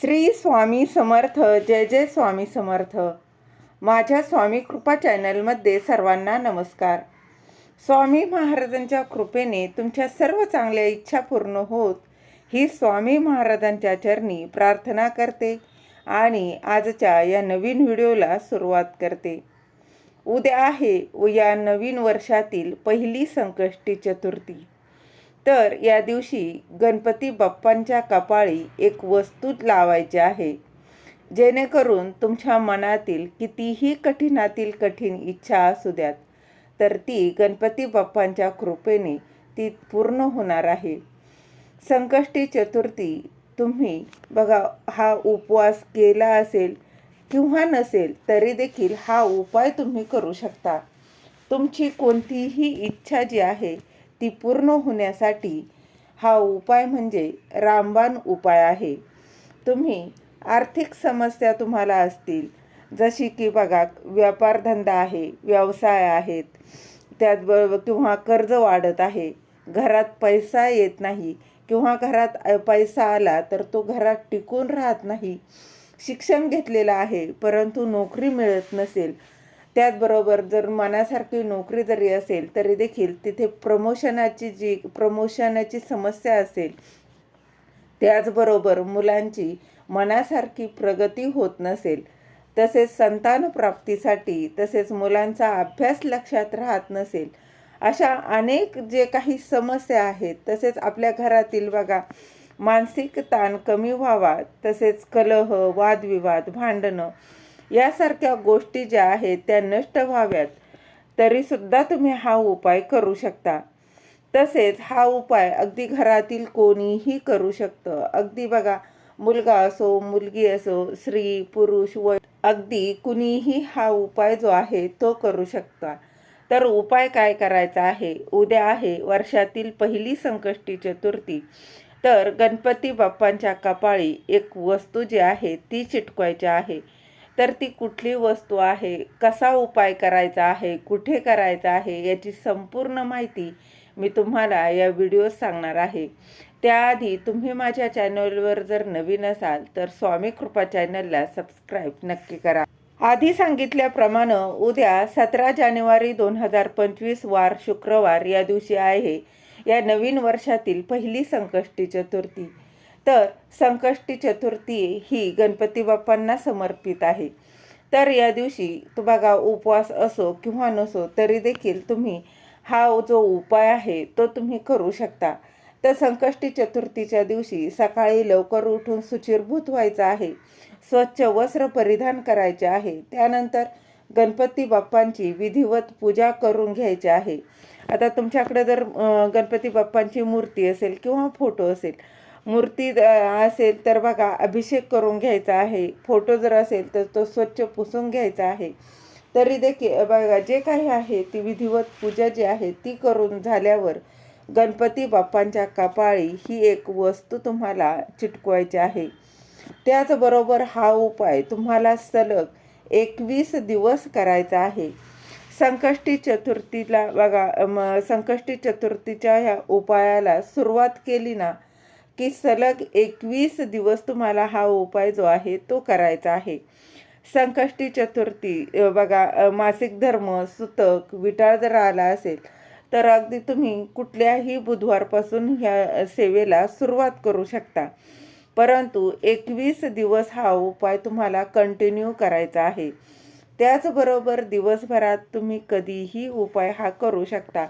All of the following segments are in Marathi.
श्री स्वामी समर्थ जय जय स्वामी समर्थ. माझ्या स्वामी कृपा चॅनलमध्ये सर्वांना नमस्कार. स्वामी महाराजांच्या कृपेने तुमच्या सर्व चांगल्या इच्छा पूर्ण होत ही स्वामी महाराजांच्या चरणी प्रार्थना करते आणि आजच्या या नवीन व्हिडिओला सुरुवात करते. उद्या आहे व या नवीन वर्षातील पहिली संकष्टी चतुर्थी. तर या दिवशी गणपती बाप्पांच्या कपाळी एक वस्तू लावायची आहे. जेणेकरून तुमच्या मनातील कितीही कठीणातील कठीण इच्छा असू द्यात तर ती गणपती बाप्पांच्या कृपेने ती पूर्ण होणार आहे. संकष्टी चतुर्थी तुम्ही बघा हा उपवास केला असेल किंवा नसेल तरी देखील हा उपाय तुम्ही करू शकता. तुमची कोणतीही इच्छा जी आहे ती पूर्ण होण्यासाठी हा उपाय म्हणजे रामबाण उपाय आहे. तुम्ही आर्थिक समस्या तुम्हाला असतील जशी की बघा व्यापारधंदा आहे व्यवसाय आहेत त्याचबरोबर किंवा कर्ज वाढत आहे घरात पैसा येत नाही किंवा घरात पैसा आला तर तो घरात टिकून राहत नाही. शिक्षण घेतलेलं आहे परंतु नोकरी मिळत नसेल त्याचबरोबर जर मनासारखी नोकरी जरी असेल तरी देखील तिथे प्रमोशनाची जी प्रमोशनाची समस्या असेल त्याचबरोबर मुलांची मनासारखी प्रगती होत नसेल तसेच संतान प्राप्तीसाठी तसेच मुलांचा अभ्यास लक्षात राहत नसेल अशा अनेक जे काही समस्या आहेत तसेच आपल्या घरातील बघा मानसिक ताण कमी व्हावा तसेच कलह वादविवाद भांडणं यासारख्या गोष्टी ज्या आहेत त्या नष्ट व्हाव्यात. तरीसुद्धा तुम्ही हा उपाय करू शकता. तसेच हा उपाय अगदी घरातील कोणीही करू शकतं. अगदी बघा मुलगा असो मुलगी असो स्त्री पुरुष व अगदी कुणीही हा उपाय जो आहे तो करू शकता. तर उपाय काय करायचा आहे? उद्या आहे वर्षातील पहिली संकष्टी चतुर्थी. तर गणपती बाप्पांच्या कपाळी एक वस्तू जी आहे ती चिटकवायची आहे. तर ती कुठली वस्तू आहे? कसा उपाय करायचा आहे? कुठे करायचा आहे? याची संपूर्ण माहिती मी तुम्हाला या व्हिडिओत सांगणार आहे. त्याआधी तुम्ही माझ्या चॅनलवर जर नवीन असाल तर स्वामी कृपा चॅनलला सबस्क्राईब नक्की करा. आधी सांगितल्याप्रमाणे उद्या सतरा जानेवारी दोन हजार पंचवीस वार शुक्रवार या दिवशी आहे. या नवीन वर्षातील पहिली संकष्टी चतुर्थी. तर संकष्टी चतुर्थी ही गणपती बाप्पांना समर्पित आहे. तर या दिवशी तू बघा उपवास असो किंवा नसो तरी देखील तुम्ही हा जो उपाय आहे तो तुम्ही करू शकता. तर संकष्टी चतुर्थीच्या दिवशी सकाळी लवकर उठून सुचिरभूत व्हायचं आहे. स्वच्छ वस्त्र परिधान करायचे आहे. त्यानंतर गणपती बाप्पांची विधिवत पूजा करून घ्यायची आहे. आता तुमच्याकडे जर गणपती बाप्पांची मूर्ती असेल किंवा फोटो असेल मूर्ती असेल तर बघा अभिषेक करून घ्यायचा आहे. फोटो जर असेल तर तो स्वच्छ पुसून घ्यायचा आहे. तरी देखील बघा जे काही आहे ती विधिवत पूजा जी आहे ती करून झाल्यावर गणपती बाप्पांच्या कपाळी ही एक वस्तू तुम्हाला चिटकवायची आहे. त्याचबरोबर हा उपाय तुम्हाला सलग एकवीस दिवस करायचा आहे. संकष्टी चतुर्थीला बघा म संकष्टी चतुर्थीच्या ह्या उपायाला सुरुवात केली ना की सलग एकवीस दिवस तुम्हाला हा उपाय जो आहे तो करायचा आहे. संकष्टी चतुर्थी बघा मासिक धर्म सुतक विटाळ जर आला असेल तर अगदी तुम्ही कुठल्याही बुधवारपासून ह्या सेवेला सुरुवात करू शकता. परंतु एकवीस दिवस हा उपाय तुम्हाला कंटिन्यू करायचा आहे. त्याचबरोबर दिवसभरात तुम्ही कधीही उपाय हा करू शकता.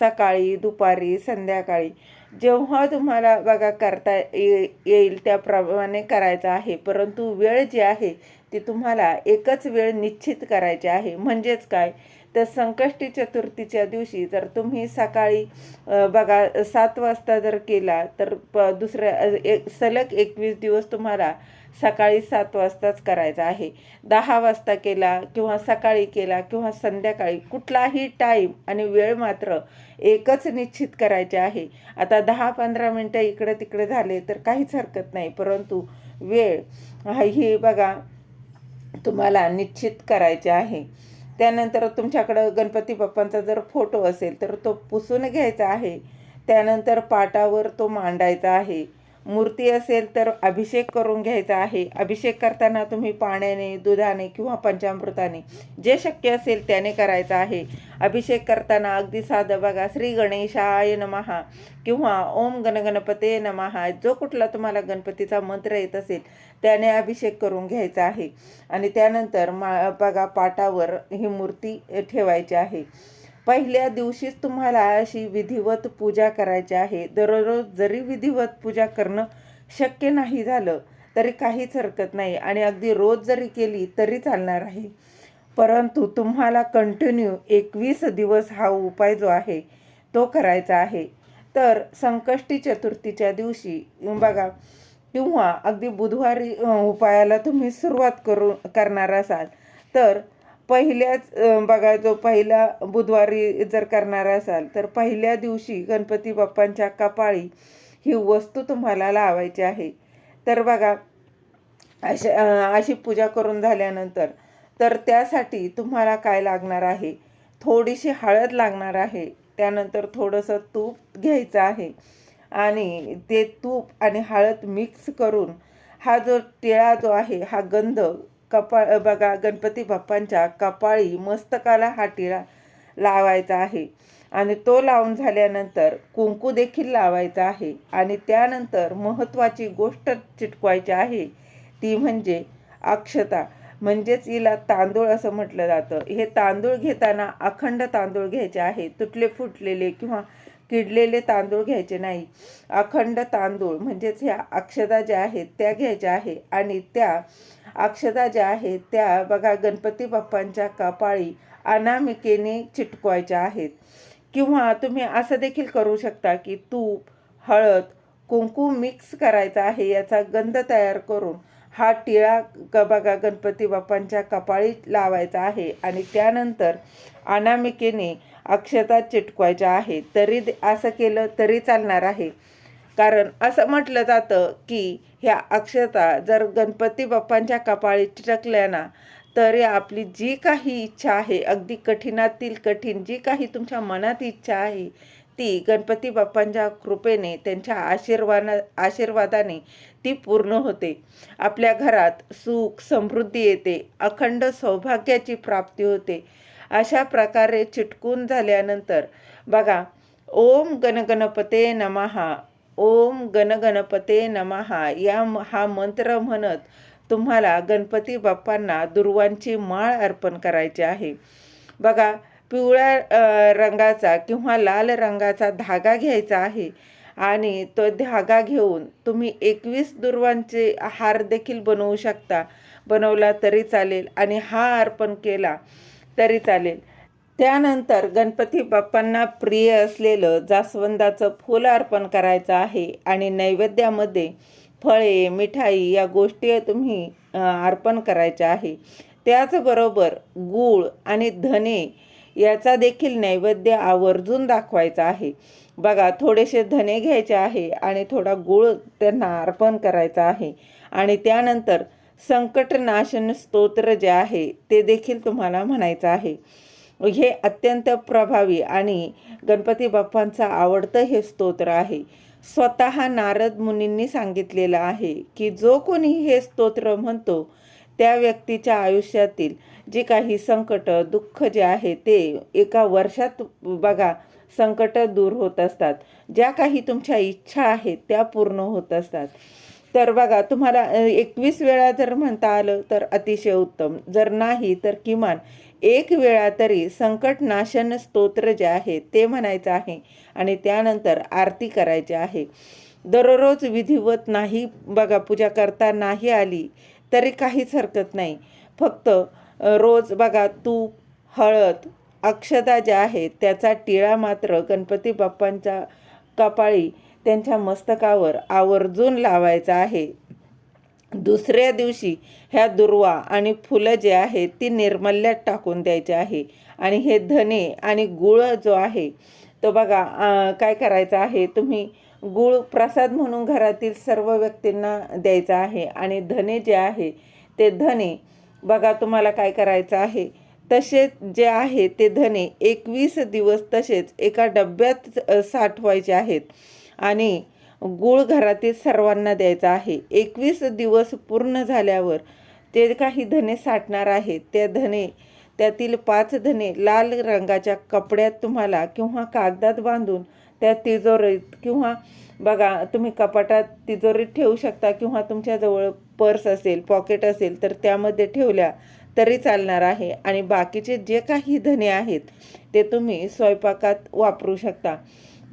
सकाळी दुपारी संध्याकाळी. जेव्हा तुम्हाला बघा करता ये येईल त्याप्रमाणे करायचं आहे. परंतु वेळ जी आहे ती तुम्हाला एकच वेळ निश्चित करायची आहे. म्हणजेच काय? तर संकष्टी चतुर्थीच्या दिवशी जर तुम्ही सकाळी बघा सात वाजता जर केला तर प दुसऱ्या एक सलग एकवीस दिवस तुम्हाला सकाळी सात वाजताच करायचा आहे. दहा वाजता केला किंवा सकाळी केला किंवा संध्याकाळी कुठलाही टाईम आणि वेळ मात्र एकच निश्चित करायचे आहे. आता दहा पंधरा मिनटं इकडे तिकडे झाले तर काहीच हरकत नाही परंतु वेळ ही बघा तुम्हाला निश्चित करायचे आहे. त्यानंतर तुमच्याकडं गणपती बाप्पांचा जर फोटो असेल तर तो पुसून घ्यायचा आहे. त्यानंतर पाटावर तो मांडायचा आहे. मूर्ती असेल तर अभिषेक करून घ्यायचा आहे. अभिषेक करताना तुम्ही पाण्याने दुधाने किंवा पंचामृताने जे शक्य असेल त्याने करायचं आहे. अभिषेक करताना अगदी साधं बघा श्री गणेशाय नमहा किंवा ओम गणगणपते नमहा जो कुठला तुम्हाला गणपतीचा मंत्र येत असेल त्याने अभिषेक करून घ्यायचा आहे. आणि त्यानंतर मा बघा पाटावर ही मूर्ती ठेवायची आहे. पहिल्या दिवशीच तुम्हाला अशी विधिवत पूजा करायची आहे. दररोज जरी विधिवत पूजा करणं शक्य नाही झालं तरी काहीच हरकत नाही आणि अगदी रोज जरी केली तरी चालणार आहे. परंतु तुम्हाला कंटिन्यू एकवीस दिवस हा उपाय जो आहे तो करायचा आहे. तर संकष्टी चतुर्थीच्या दिवशी बघा किंवा अगदी बुधवारी उपायाला तुम्ही सुरुवात करू करणार असाल तर पहिल्याच बघा जो पहिला बुधवारी जर करणार असाल तर पहिल्या दिवशी गणपती बाप्पांच्या कपाळी ही वस्तू तुम्हाला लावायची आहे. तर बघा अशा अशी पूजा करून झाल्यानंतर तर त्यासाठी तुम्हाला काय लागणार आहे? थोडीशी हळद लागणार आहे. त्यानंतर थोडंसं तूप घ्यायचं आहे. आणि ते तूप आणि हळद मिक्स करून हा जो टिळा जो आहे हा गंध कपाळ बघा गणपती बाप्पांच्या कपाळी मस्तकाला हा टिळा लावायचा आहे. आणि तो लावून झाल्यानंतर कुंकू देखील लावायचा आहे. आणि त्यानंतर महत्त्वाची गोष्ट चिटकवायची आहे ती म्हणजे अक्षता. म्हणजेच हिला तांदूळ असं म्हटलं जातं. हे तांदूळ घेताना अखंड तांदूळ घ्यायचे आहे. तुटले फुटलेले किंवा किडलेले तांदूळ घ्यायचे नाही. अखंड तांदूळ म्हणजेच ह्या अक्षदा ज्या आहेत त्या घ्यायच्या आहे. आणि त्या अक्षदा ज्या आहेत त्या बघा गणपती बाप्पांच्या कपाळी अनामिकेने चिटकवायच्या आहेत. किंवा तुम्ही असं देखील करू शकता की तूप हळद कुंकू मिक्स करायचा आहे याचा गंध तयार करून हा टिळा ग बघा गणपती बाप्पांच्या कपाळी लावायचा आहे आणि त्यानंतर अनामिकेने अक्षता चिटकवायच्या आहे. तरी असं केलं तरी चालणार आहे. कारण असं म्हटलं जातं की ह्या अक्षता जर गणपती बाप्पांच्या कपाळी चिटकल्या ना तर आपली जी काही इच्छा आहे अगदी कठीणातील कठीण जी काही तुमच्या मनात इच्छा आहे ती गणपती बाप्पांच्या कृपेने त्यांच्या आशीर्वाना आशीर्वादाने ती पूर्ण होते. आपल्या घरात सुख समृद्धी येते अखंड सौभाग्याची प्राप्ती होते. अशा प्रकारे चिटकून झाल्यानंतर बघा ओम गणगणपते नमहा ओम गणगणपते नमहा या हा मंत्र म्हणत तुम्हाला गणपती बाप्पांना दुर्वांची माळ अर्पण करायची आहे. बघा पिवळ्या रंगाचा किंवा लाल रंगाचा धागा घ्यायचा आहे. आणि तो धागा घेऊन तुम्ही एकवीस दुर्वांचे हार देखील बनवू शकता. बनवला तरी चालेल आणि हा अर्पण केला तरी चालेल. त्यानंतर गणपती बाप्पांना प्रिय असलेलं जास्वंदाचं फूल अर्पण करायचं आहे आणि नैवेद्यामध्ये फळे मिठाई या गोष्टी तुम्ही अर्पण करायच्या आहे. त्याचबरोबर गूळ आणि धने याचा देखील नैवेद्य आवर्जून दाखवायचा आहे. बघा थोडेसे धने घ्यायचे आहे आणि थोडा गूळ त्यांना अर्पण करायचा आहे. आणि त्यानंतर संकटनाशन स्तोत्र जे आहे ते देखील तुम्हाला म्हणायचं आहे. हे अत्यंत प्रभावी आणि गणपती बाप्पांचं आवडतं हे स्तोत्र आहे. स्वतः नारद मुनींनी सांगितलेलं आहे की जो कोणी हे स्तोत्र म्हणतो त्या व्यक्तीच्या आयुष्यातील जे काही संकट दुःख जे आहे ते एका वर्षात बघा संकट दूर होत असतात. ज्या काही तुमच्या इच्छा आहेत त्या पूर्ण होत असतात. तर बघा तुम्हाला एकवीस वेळा जर म्हणता आलं तर अतिशय उत्तम. जर नाही तर किमान एक वेळा तरी संकट नाशन स्तोत्र जे आहे ते म्हणायचं आहे आणि त्यानंतर आरती करायची आहे. दररोज विधिवत नाही बघा पूजा करता नाही आली तरी काहीच हरकत नाही. फक्त रोज बघा तूप हळद अक्षता ज्या आहेत त्याचा टिळा मात्र गणपती बाप्पांच्या कपाळी त्यांच्या मस्तकावर आवर्जून लावायचा आहे. दुसऱ्या दिवशी ह्या दुर्वा आणि फुलं जे आहेत ती निर्मल्यात टाकून द्यायची आहे. आणि हे धने आणि गुळ जो आहे तो बघा काय करायचं आहे? तुम्ही गुळ प्रसाद म्हणून घरातील सर्व व्यक्तींना द्यायचा आहे आणि धने जे आहे ते धने बघा तुम्हाला काय करायचं आहे. तसेच जे आहे ते धने एकवीस दिवस तसेच एका डब्यात साठवायचे आहेत आणि गूळ घरातील सर्वांना द्यायचा आहे. एकवीस दिवस पूर्ण झाल्यावर ते काही धने साठणार आहेत त्या धने त्यातील पाच धने लाल रंगाच्या कपड्यात तुम्हाला किंवा कागदात बांधून त्या तिजोरीत किंवा बघा तुम्ही कपाटात तिजोरीत ठेवू शकता किंवा तुमच्याजवळ पर्स असेल पॉकेट असेल तर त्यामध्ये ठेवल्या तरी चालणार आहे. आणि बाकीचे जे काही धने आहेत ते तुम्ही स्वयंपाकात वापरू शकता.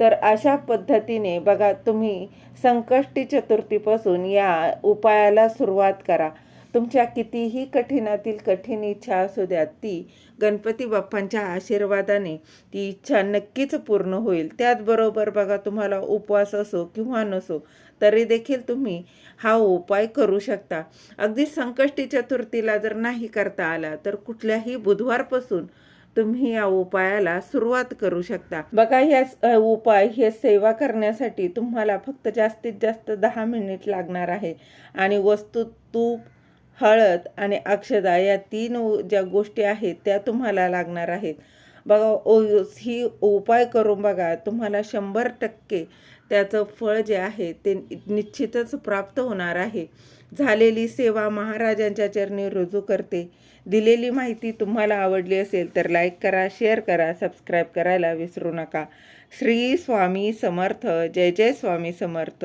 तर अशा पद्धतीने बघा तुम्ही संकष्टी चतुर्थीपासून या उपायाला सुरुवात करा. तुमच्या कितीही कठीणातील कठीण इच्छा असू द्या ती गणपती बाप्पांच्या आशीर्वादाने ती इच्छा नक्कीच पूर्ण होईल. त्याचबरोबर बघा तुम्हाला उपवास असो किंवा नसो तरी देखील तुम्ही हा उपाय करू शकता. अगदी संकष्टी चतुर्थीला जर नाही करता आला तर कुठल्याही बुधवारपासून तुम्ही या उपायाला सुरुवात करू शकता. बघा ह्या उपाय हे सेवा करण्यासाठी तुम्हाला फक्त जास्तीत जास्त दहा मिनिट लागणार आहे. आणि वस्तू तूप हळद आणि अक्षदा या तीन ज्या गोष्टी आहेत त्या तुम्हाला लागणार आहेत. बघा ओ ही उपाय करून बघा तुम्हाला शंभर टक्के त्याचं फळ जे आहे ते निश्चितच प्राप्त होणार आहे. झालेली सेवा महाराजांच्या चरणी रुजू करते. दिलेली माहिती तुम्हाला आवडली असेल तर लाईक करा शेअर करा सबस्क्राईब करायला विसरू नका. श्री स्वामी समर्थ. जय जय स्वामी समर्थ.